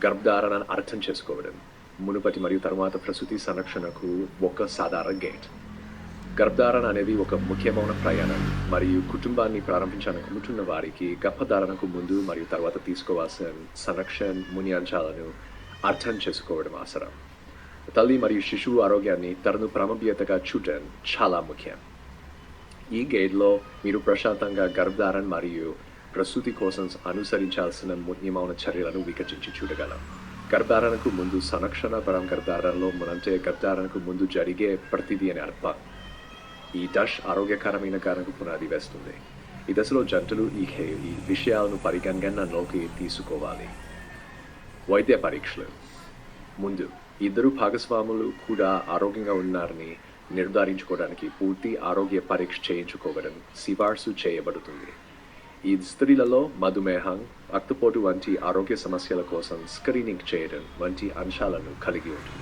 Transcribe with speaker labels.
Speaker 1: గర్భధారణను అర్థం చేసుకోవడం మునుపటి మరియు తరువాత ప్రసూతి సంరక్షణకు ఒక సాధారణ గేట్ గర్భధారణ అనేది ఒక ముఖ్యమైన ప్రయాణం మరియు కుటుంబాన్ని ప్రారంభించాలనుకుంటున్న వారికి గర్భధారణకు ముందు మరియు తర్వాత తీసుకోవాల్సిన సంరక్షణ మున్యాంశాలను అర్థం చేసుకోవడం అవసరం. తల్లి మరియు శిశువు ఆరోగ్యాన్ని తరను ప్రాముఖ్యతగా చూడటం చాలా ముఖ్యం. ఈ గైడ్లో మీరు ప్రశాంతంగా గర్భధారణ మరియు ప్రసూతి కోసం అనుసరించాల్సిన ముఖ్యమైన చర్యలను వికచించి చూడగలం. గర్భారణకు ముందు సంరక్షణ పరం గర్భారణలో మనంటే గర్భారణకు ముందు జరిగే ప్రతిదీ అని అర్థం. ఈ డష్ ఆరోగ్యకరమైన కారణకు పునాది వేస్తుంది. ఈ దశలో జంటలు ఈ ఈ విషయాలను పరిగణనలోకి తీసుకోవాలి. వైద్య పరీక్షలు. ముందు ఇద్దరు భాగస్వాములు కూడా ఆరోగ్యంగా ఉన్నారని నిర్ధారించుకోవడానికి పూర్తి ఆరోగ్య పరీక్ష చేయించుకోవడం సిఫార్సు చేయబడుతుంది. ఈ స్త్రీలలో మధుమేహం రక్తపోటు వంటి ఆరోగ్య సమస్యల కోసం స్క్రీనింగ్ చేయడం వంటి అంశాలను కలిగి ఉంటుంది.